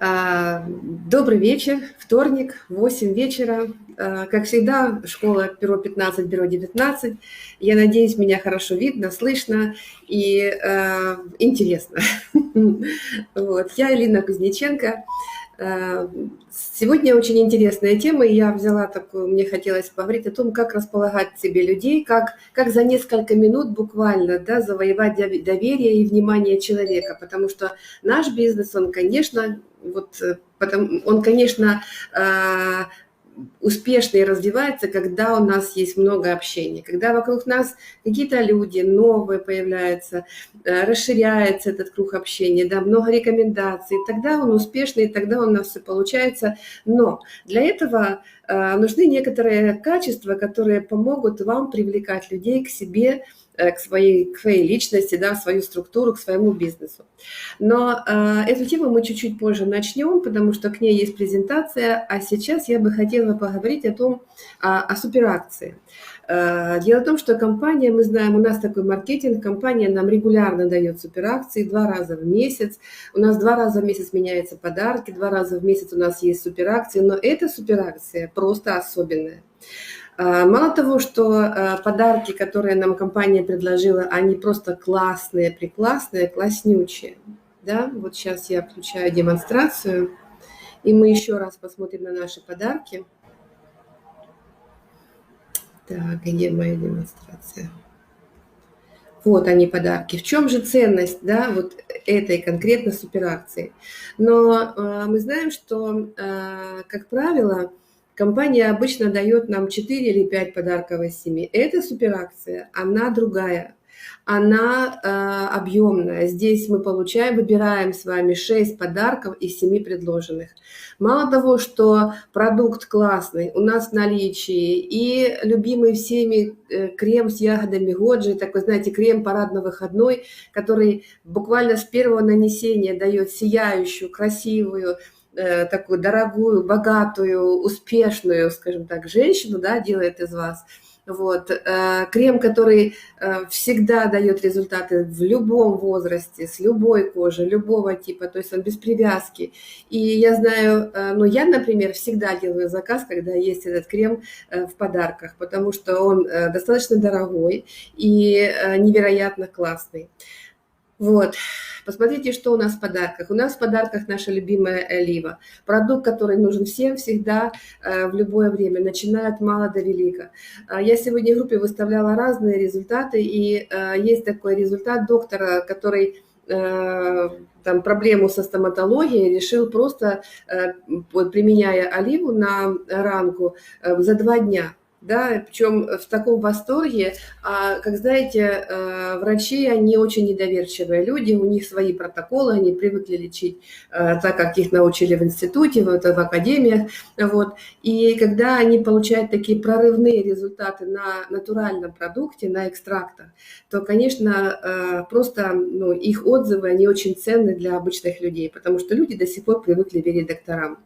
А, добрый вечер, вторник, 8 вечера. А, как всегда, школа Бюро 15, Бюро 19. Я надеюсь, меня хорошо видно, слышно и э, интересно. Вот. Я Элина Кузнеченко. Сегодня очень интересная тема, и я взяла такую, мне хотелось поговорить о том, как располагать себе людей, как, как за несколько минут буквально да, завоевать доверие и внимание человека, потому что наш бизнес, он, конечно, вот, э, потому, он, конечно, а, успешно и развивается, когда у нас есть много общения, когда вокруг нас какие-то люди новые появляются, э, расширяется этот круг общения, да, много рекомендаций, тогда он успешный, тогда у нас все получается. Но для этого э, нужны некоторые качества, которые помогут вам привлекать людей к себе, к своей, к своей личности, да, в свою структуру, к своему бизнесу. Но э, эту тему мы чуть-чуть позже начнем, потому что к ней есть презентация, а сейчас я бы хотела поговорить о том, о, о суперакции. Э, дело в том, что компания, мы знаем, у нас такой маркетинг, компания нам регулярно дает суперакции два раза в месяц. У нас два раза в месяц меняются подарки, два раза в месяц у нас есть суперакции, но эта суперакция просто особенная. А, мало того, что а, подарки, которые нам компания предложила, они просто классные, прекрасные, класснючие. Да? Вот сейчас я включаю демонстрацию, и мы еще раз посмотрим на наши подарки. Так, где моя демонстрация? Вот они подарки. В чем же ценность, да, вот этой конкретно суперакции? Но э, мы знаем, что, э, как правило, Компания обычно дает нам 4 или 5 подарков из 7. Эта суперакция, она другая, она э, объемная. Здесь мы получаем, выбираем с вами 6 подарков из 7 предложенных. Мало того, что продукт классный, у нас в наличии и любимый всеми э, крем с ягодами Годжи, такой, знаете, крем парадно-выходной, который буквально с первого нанесения дает сияющую, красивую, Э, такую дорогую, богатую, успешную, скажем так, женщину, да, делает из вас. Вот. Э, крем, который э, всегда дает результаты в любом возрасте, с любой кожи, любого типа, то есть он без привязки. И я знаю, ну я, например, всегда делаю заказ, когда есть этот крем в подарках, потому что он достаточно дорогой и невероятно классный. Вот. Посмотрите, что у нас в подарках. У нас в подарках наша любимая олива. Продукт, который нужен всем всегда, э, в любое время, начиная от мала до велика. Э, я сегодня в группе выставляла разные результаты, и э, есть такой результат доктора, который там, проблему со стоматологией решил просто, применяя оливу на ранку, за два дня да, причем в таком восторге. А, как знаете, э, врачи, они очень недоверчивые люди, у них свои протоколы, они привыкли лечить э, так, как их научили в институте, в, в академиях, вот. И когда они получают такие прорывные результаты на натуральном продукте, на экстрактах, то, конечно, э, просто ну, их отзывы, они очень ценны для обычных людей, потому что люди до сих пор привыкли верить докторам.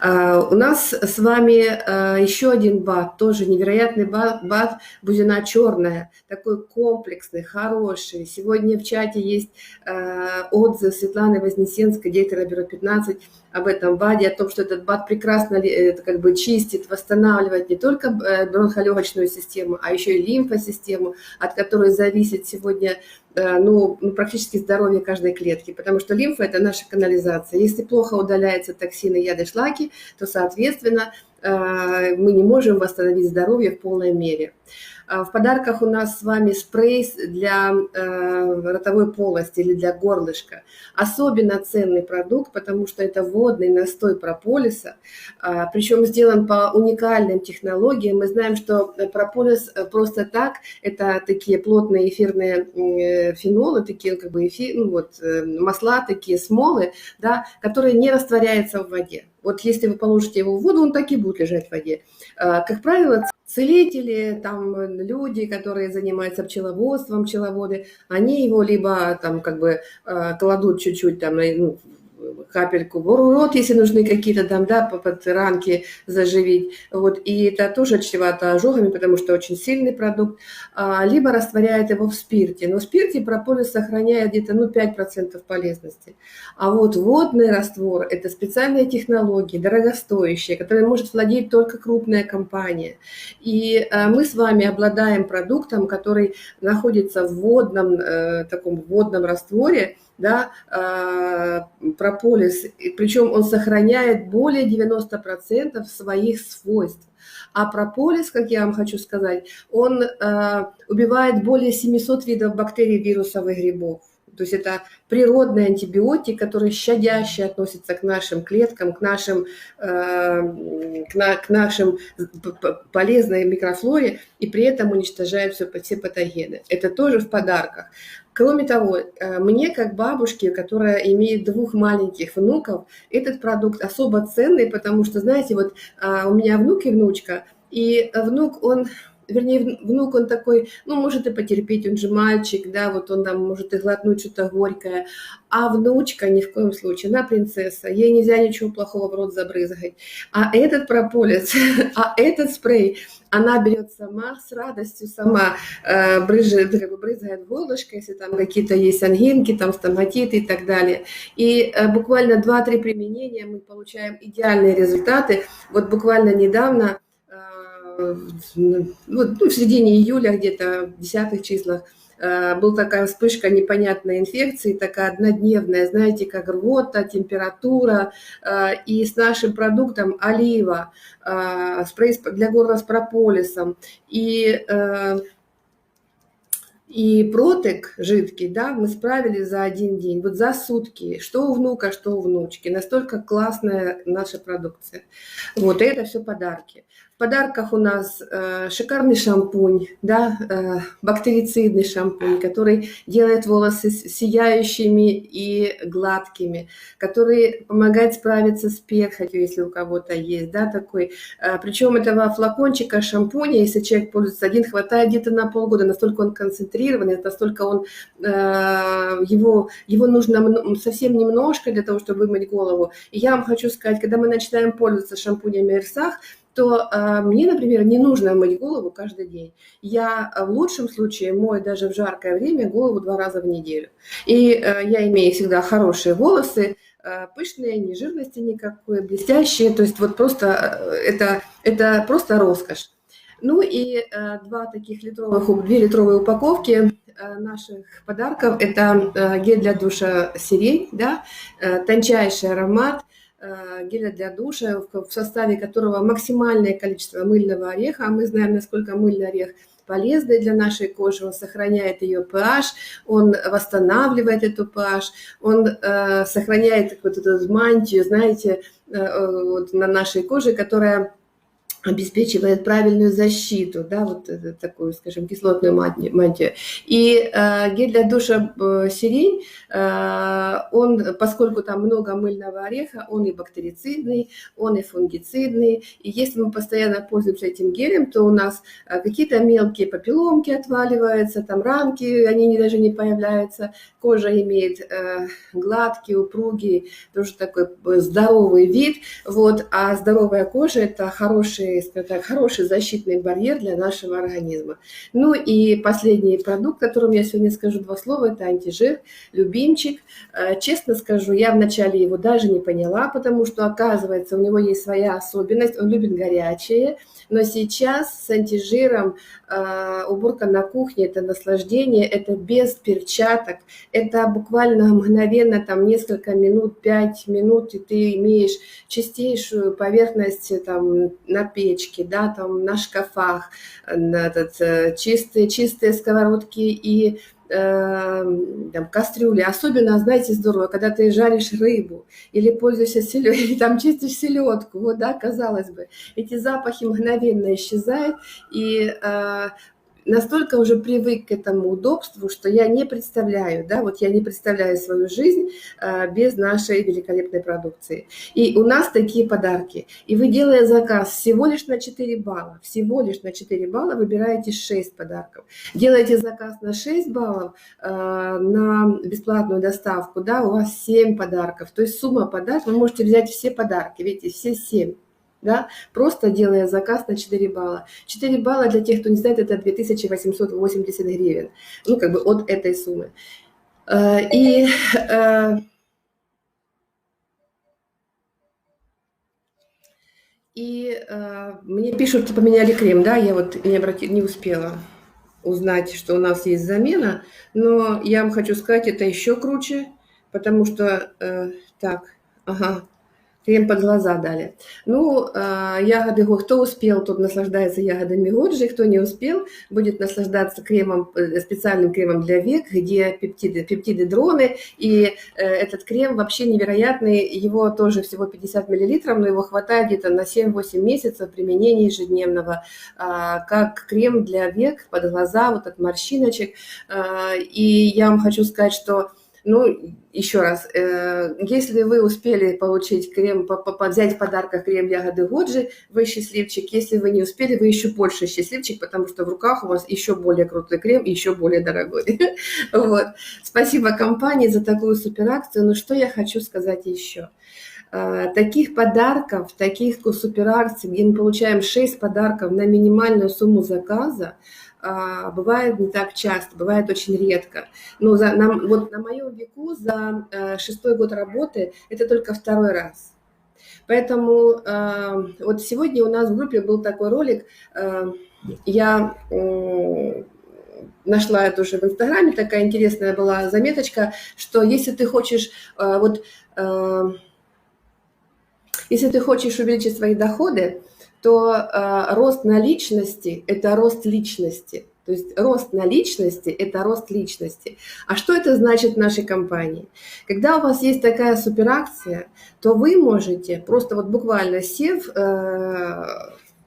А, у нас с вами а, еще один бат, тоже невероятный бат, бат Бузина черная, такой комплексный, хороший. Сегодня в чате есть а, отзыв Светланы Вознесенской, директора бюро 15, об этом БАДе, о том, что этот БАД прекрасно это как бы чистит, восстанавливает не только э, бронхолегочную систему, а еще и лимфосистему, от которой зависит сегодня э, ну, ну, практически здоровье каждой клетки, потому что лимфа – это наша канализация. Если плохо удаляются токсины, яды, шлаки, то, соответственно, э, мы не можем восстановить здоровье в полной мере. А, в подарках у нас с вами спрей для э, ротовой полости или для горлышка. Особенно ценный продукт, потому что это водный настой прополиса, а, причем сделан по уникальным технологиям. Мы знаем, что прополис э, просто так, это такие плотные эфирные э, фенолы, такие как бы эфир, ну вот, масла, такие смолы, да, которые не растворяются в воде. Вот если вы положите его в воду, он так и будет лежать в воде. А, как правило, целители, там люди, которые занимаются пчеловодством, пчеловоды, они его либо там как бы а, кладут чуть-чуть там ну, капельку в рот, если нужны какие-то там, да, под ранки заживить. Вот, и это тоже чревато ожогами, потому что очень сильный продукт. А, либо растворяет его в спирте. Но в спирте прополис сохраняет где-то ну, 5% полезности. А вот водный раствор – это специальные технологии, дорогостоящие, которые может владеть только крупная компания. И а, мы с вами обладаем продуктом, который находится в водном, э, таком водном растворе, да, э, прополис, причем он сохраняет более 90% своих свойств. А прополис, как я вам хочу сказать, он э, убивает более 700 видов бактерий, вирусов и грибов. То есть это природный антибиотик, который щадяще относится к нашим клеткам, к нашим, э, к, на, к нашим полезной микрофлоре и при этом уничтожает все, все патогены. Это тоже в подарках. Кроме того, э, мне как бабушке, которая имеет двух маленьких внуков, этот продукт особо ценный, потому что, знаете, вот а, у меня внук и внучка, и внук, он вернее, внук, он такой, ну, может и потерпеть, он же мальчик, да, вот он там может и глотнуть что-то горькое, а внучка ни в коем случае, она принцесса, ей нельзя ничего плохого в рот забрызгать. А этот прополис, а этот спрей, она берет сама с радостью, сама э, брызжет, как бы брызгает горлышко, если там какие-то есть ангинки, там стоматиты и так далее. И э, буквально 2-3 применения мы получаем идеальные результаты. Вот буквально недавно ну, в середине июля, где-то в десятых числах, э, была такая вспышка непонятной инфекции, такая однодневная, знаете, как рвота, температура. Э, и с нашим продуктом олива, э, спрей для горла с прополисом и и протек жидкий, да, мы справили за один день, вот за сутки, что у внука, что у внучки. Настолько классная наша продукция. Вот, и это все подарки. В подарках у нас э, шикарный шампунь, да, э, бактерицидный шампунь, который делает волосы сияющими и гладкими, который помогает справиться с перхотью, если у кого-то есть, да, такой. Э, причем этого флакончика шампуня, если человек пользуется один, хватает где-то на полгода, настолько он концентрированный, настолько он, э, его, его нужно совсем немножко для того, чтобы вымыть голову. И я вам хочу сказать, когда мы начинаем пользоваться шампунями Ирсах, то э, мне, например, не нужно мыть голову каждый день. Я в лучшем случае мою даже в жаркое время голову два раза в неделю. И э, я имею всегда хорошие волосы, э, пышные, ни жирности никакой, блестящие. То есть вот просто это, это просто роскошь. Ну и э, два таких литровых, две литровые упаковки э, наших подарков. Это э, гель для душа сирень, да, э, тончайший аромат – Э, геля для душа, в составе которого максимальное количество мыльного ореха. А мы знаем, насколько мыльный орех полезный для нашей кожи, он сохраняет ее pH, он восстанавливает эту pH, он э, сохраняет вот эту мантию, знаете, э, э вот на нашей коже, которая обеспечивает правильную защиту, да, вот такую, скажем, кислотную мантию. И э, гель для душа э, сирень, э, он, поскольку там много мыльного ореха, он и бактерицидный, он и фунгицидный. И если мы постоянно пользуемся этим гелем, то у нас э, какие-то мелкие попеломки отваливаются, там рамки, они не, даже не появляются. Кожа имеет э, гладкий, упругий, тоже такой здоровый вид. Вот, а здоровая кожа – это хороший скажем так, хороший защитный барьер для нашего организма. Ну и последний продукт, о котором я сегодня скажу два слова, это антижир, любимчик. Э, честно скажу, я вначале его даже не поняла, потому что, оказывается, у него есть своя особенность, он любит горячее, но сейчас с антижиром э, уборка на кухне – это наслаждение, это без перчаток, это буквально мгновенно, там несколько минут, пять минут, и ты имеешь чистейшую поверхность там, на печке, да, там на шкафах, на этот, э, чистые, чистые сковородки и Эм, там, кастрюли. Особенно, знаете, здорово, когда ты жаришь рыбу или пользуешься селедкой, или там чистишь селедку, вот, да, казалось бы, эти запахи мгновенно исчезают, и э, настолько уже привык к этому удобству, что я не представляю, да, вот я не представляю свою жизнь э, без нашей великолепной продукции. И у нас такие подарки. И вы, делая заказ всего лишь на 4 балла, всего лишь на 4 балла выбираете 6 подарков. Делаете заказ на 6 баллов э, на бесплатную доставку, да, у вас 7 подарков. То есть сумма подарков, вы можете взять все подарки, видите, все 7 да, просто делая заказ на 4 балла. 4 балла, для тех, кто не знает, это 2880 гривен, ну, как бы от этой суммы. Э, и э, И э, мне пишут, что поменяли крем, да, я вот не, обрати, не успела узнать, что у нас есть замена, но я вам хочу сказать, это еще круче, потому что, э, так, ага, Крем под глаза дали. Ну, ягоды, кто успел, тот наслаждается ягодами Годжи, кто не успел, будет наслаждаться кремом, э, специальным кремом для век, где пептиды, пептиды дроны, и э, этот крем вообще невероятный, его тоже всего 50 мл, но его хватает где-то на 7-8 месяцев применения ежедневного, а, как крем для век, под глаза, вот от морщиночек. А, и я вам хочу сказать, что ну, еще раз, э, если вы успели получить крем, взять в подарках крем ягоды Годжи, вы счастливчик. Если вы не успели, вы еще больше счастливчик, потому что в руках у вас еще более крутой крем и еще более дорогой. Вот. Спасибо компании за такую суперакцию. Но что я хочу сказать еще? Э, таких подарков, таких суперакций, где мы получаем 6 подарков на минимальную сумму заказа, а, бывает не так часто, бывает очень редко. Но за, на, вот на моем веку за э, шестой год работы это только второй раз. Поэтому э, вот сегодня у нас в группе был такой ролик, э, я нашла это уже в Инстаграме, такая интересная была заметочка, что если ты хочешь вот если ты хочешь увеличить свои доходы, то э, рост наличности – это рост личности. То есть рост наличности – это рост личности. А что это значит в нашей компании? Когда у вас есть такая суперакция, то вы можете просто вот буквально сев э,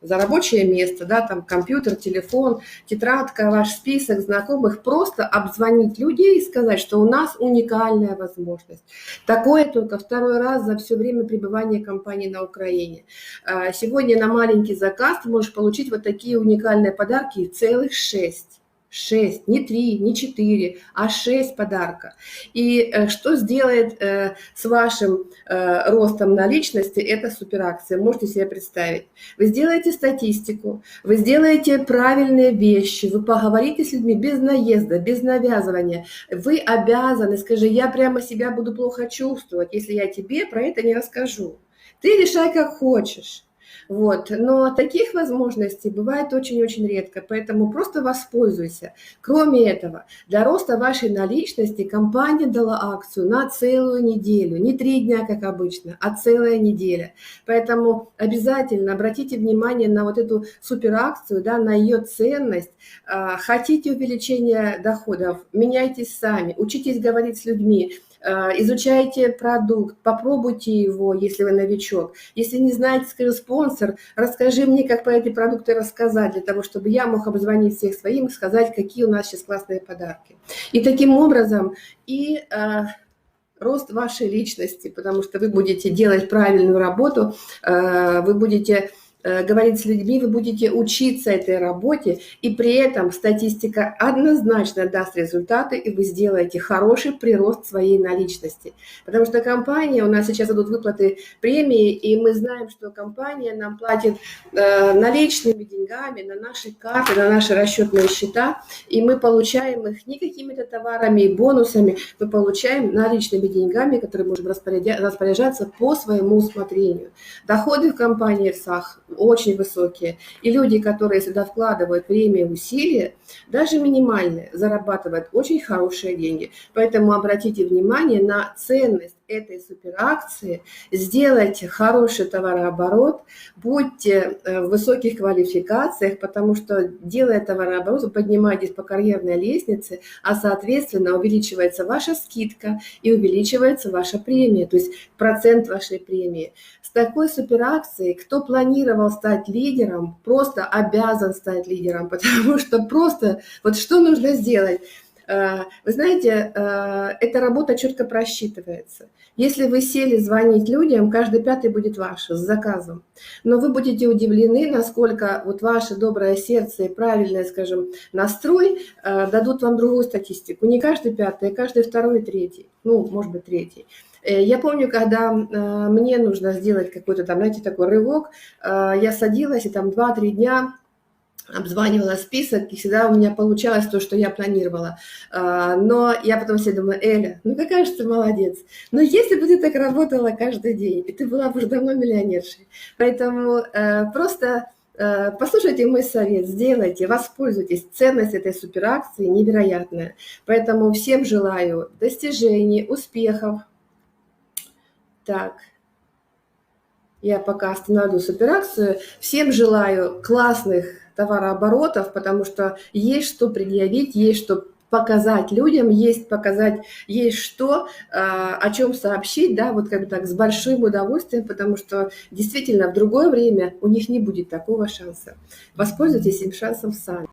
за рабочее место, да, там компьютер, телефон, тетрадка, ваш список знакомых, просто обзвонить людей и сказать, что у нас уникальная возможность. Такое только второй раз за все время пребывания компании на Украине. А, сегодня на маленький заказ ты можешь получить вот такие уникальные подарки, целых шесть. 6, не 3, не 4, а 6 подарка. И э, что сделает э, с вашим э, ростом наличности эта суперакция? Можете себе представить. Вы сделаете статистику, вы сделаете правильные вещи, вы поговорите с людьми без наезда, без навязывания. Вы обязаны, скажи, я прямо себя буду плохо чувствовать, если я тебе про это не расскажу. Ты решай, как хочешь. Вот. Но таких возможностей бывает очень-очень редко, поэтому просто воспользуйся. Кроме этого, для роста вашей наличности компания дала акцию на целую неделю, не три дня, как обычно, а целая неделя. Поэтому обязательно обратите внимание на вот эту суперакцию, да, на ее ценность. А, хотите увеличения доходов, меняйтесь сами, учитесь говорить с людьми, изучайте продукт, попробуйте его, если вы новичок. Если не знаете, скажи, спонсор, расскажи мне, как про эти продукты рассказать, для того, чтобы я мог обзвонить всех своим и сказать, какие у нас сейчас классные подарки. И таким образом и э, рост вашей личности, потому что вы будете делать правильную работу, э, вы будете Э, говорить с людьми, вы будете учиться этой работе, и при этом статистика однозначно даст результаты, и вы сделаете хороший прирост своей наличности. Потому что компания, у нас сейчас идут выплаты премии, и мы знаем, что компания нам платит э, наличными деньгами на наши карты, на наши расчетные счета, и мы получаем их не какими-то товарами и бонусами, мы получаем наличными деньгами, которые можем распоряжаться по своему усмотрению. Доходы в компании САХ очень высокие. И люди, которые сюда вкладывают время и усилия, даже минимальные, зарабатывают очень хорошие деньги. Поэтому обратите внимание на ценность этой суперакции, сделайте хороший товарооборот, будьте э, в высоких квалификациях, потому что, делая товарооборот, вы поднимаетесь по карьерной лестнице, а, соответственно, увеличивается ваша скидка и увеличивается ваша премия, то есть процент вашей премии. С такой суперакцией, кто планировал стать лидером, просто обязан стать лидером, потому что просто вот что нужно сделать? Э, вы знаете, э, эта работа четко просчитывается. Если вы сели звонить людям, каждый пятый будет ваш с заказом. Но вы будете удивлены, насколько вот ваше доброе сердце и правильный, скажем, настрой э, дадут вам другую статистику. Не каждый пятый, а каждый второй третий. Ну, может быть, третий. Я помню, когда мне нужно сделать какой-то там, знаете, такой рывок, я садилась и там 2-3 дня обзванивала список, и всегда у меня получалось то, что я планировала. А, но я потом себе думаю, Эля, ну какая же ты молодец. Но если бы ты так работала каждый день, и ты была бы уже давно миллионершей. Поэтому э, просто э, послушайте мой совет, сделайте, воспользуйтесь. Ценность этой суперакции невероятная. Поэтому всем желаю достижений, успехов. Так, я пока остановлю суперакцию. Всем желаю классных товарооборотов, потому что есть что предъявить, есть что показать людям, есть показать, есть что, а, о чем сообщить, да, вот как бы так, с большим удовольствием, потому что действительно в другое время у них не будет такого шанса. Воспользуйтесь этим шансом сами.